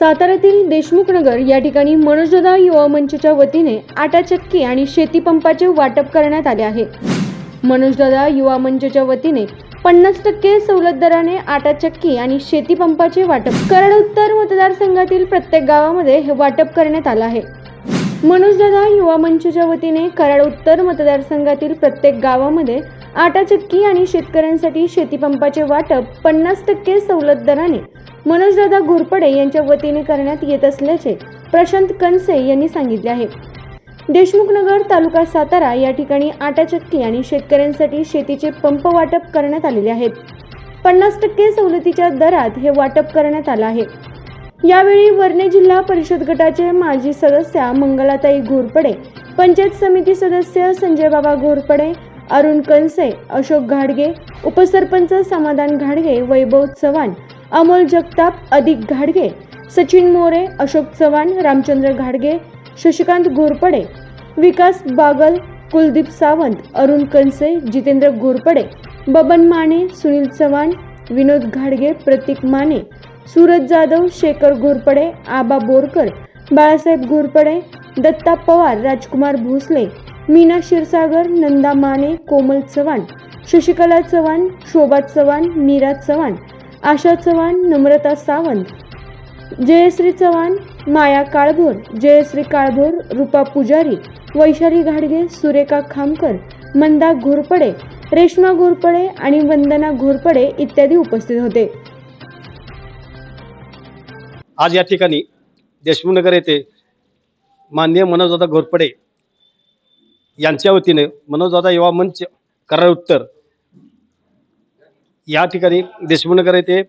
साताऱ्यातील देशमुख नगर या ठिकाणी मनोजदा युवा मंचच्या वतीने आटा चक्की आणि शेती पंपाचे वाटप करण्यात आले आहे. मनोजदादा युवा मंचच्या वतीने पन्नास टक्के सवलत दराने आटा चक्की आणि शेती पंपाचे वाटप कराड उत्तर मतदारसंघातील प्रत्येक गावामध्ये हे वाटप करण्यात आलं आहे. मनोजदादा युवा मंचच्या वतीने कराड उत्तर मतदारसंघातील प्रत्येक गावामध्ये आटा चक्की आणि शेतकऱ्यांसाठी शेतीपंपाचे वाटप पन्नास टक्के सवलत दराने मनोजदादा घोरपडे यांच्या वतीने करण्यात येत असल्याचे प्रशांत कनसे यांनी सांगितले आहे. देशमुखनगर तालुका सातारा या ठिकाणी आटा चक्की आणि शेतकऱ्यांसाठी शेतीचे पंप वाटप करण्यात आलेले आहेत. पन्नास टक्के सवलतीच्या दरात हे वाटप करण्यात आलं आहे. यावेळी वर्णे जिल्हा परिषद गटाचे माजी सदस्या मंगलाताई घोरपडे पंचायत समिती सदस्य संजय बाबा घोरपडे अरुण कनसे अशोक घाडगे उपसरपंच समाधान घाडगे वैभव चव्हाण अमोल जगताप अधिक घाडगे सचिन मोरे अशोक चव्हाण रामचंद्र घाडगे शशिकांत घोरपडे विकास बागल कुलदीप सावंत अरुण कनसे जितेंद्र घोरपडे बबन माने सुनील चव्हाण विनोद घाडगे प्रतीक माने सूरज जाधव शेखर घोरपडे आबा बोरकर बाळासाहेब घोरपडे दत्ता पवार राजकुमार भोसले मीना क्षीरसागर नंदा माने कोमल चव्हाण शशिकला चव्हाण शोभा चव्हाण मीरा चव्हाण आशा चव्हाण नम्रता सावंत. जयश्री चव्हाण माया काळभोर. जयश्री काळभोर रूपा पुजारी. वैशाली घाडगे सुरेखा खामकर. मंदा घोरपडे. रेश्मा घोरपडे आणि वंदना घोरपडे इत्यादी उपस्थित होते. आज या ठिकाणी देशमुखनगर येथे माननीय मनोजदादा घोरपडे यांच्या वतीने मनोजदादा युवा मंच करार उत्तर या ठिकाणी देशमुखनगर येथे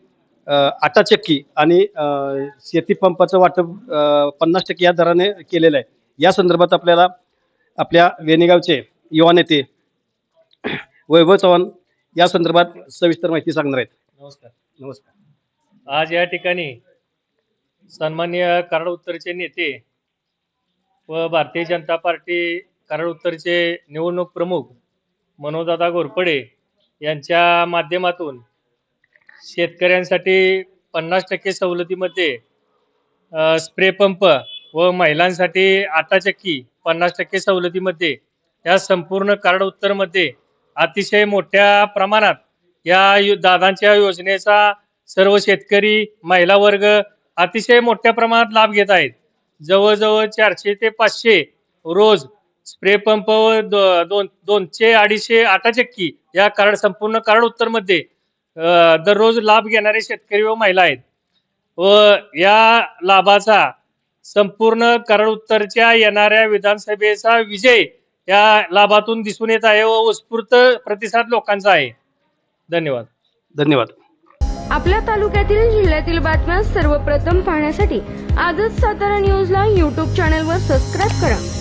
आटा चक्की आणि शेती पंपाचं वाटप पन्नास टक्के या दराने केलेलं आहे. या संदर्भात आपल्याला आपल्या वेणेगावचे युवा नेते वैभव चव्हाण या संदर्भात सविस्तर माहिती सांगणार आहेत. नमस्कार. नमस्कार. आज या ठिकाणी सन्माननीय कराड उत्तरचे नेते व भारतीय जनता पार्टी कराड उत्तरचे निवडणूक प्रमुख मनोजदादा घोरपडे यांच्या माध्यमातून शेतकऱ्यांसाठी पन्नास टक्के सवलतीमध्ये स्प्रे पंप व महिलांसाठी आटा चक्की पन्नास टक्के सवलतीमध्ये या संपूर्ण कार्ड उत्तरमध्ये अतिशय मोठ्या प्रमाणात या दादांच्या योजनेचा सर्व शेतकरी महिला वर्ग अतिशय मोठ्या प्रमाणात लाभ घेत आहेत. जवळजवळ चारशे ते पाचशे रोज स्प्रे पंप व दो- दोन दोनशे अडीचशे आटा चक्की या कराड संपूर्ण कराड उत्तरमध्ये दररोज लाभ घेणारे शेतकरी व महिला आहेत. व या लाभाचा संपूर्ण कराड उत्तरच्या येणाऱ्या विधानसभेचा विजय या लाभातून दिसून येत आहे व उत्स्फूर्त प्रतिसाद लोकांचा आहे. धन्यवाद. धन्यवाद. आपल्या तालुक्यातील जिल्ह्यातील बातम्या सर्वप्रथम पाहण्यासाठी आजच सातारा न्यूजला यूट्यूब चॅनलवर सबस्क्राईब करा.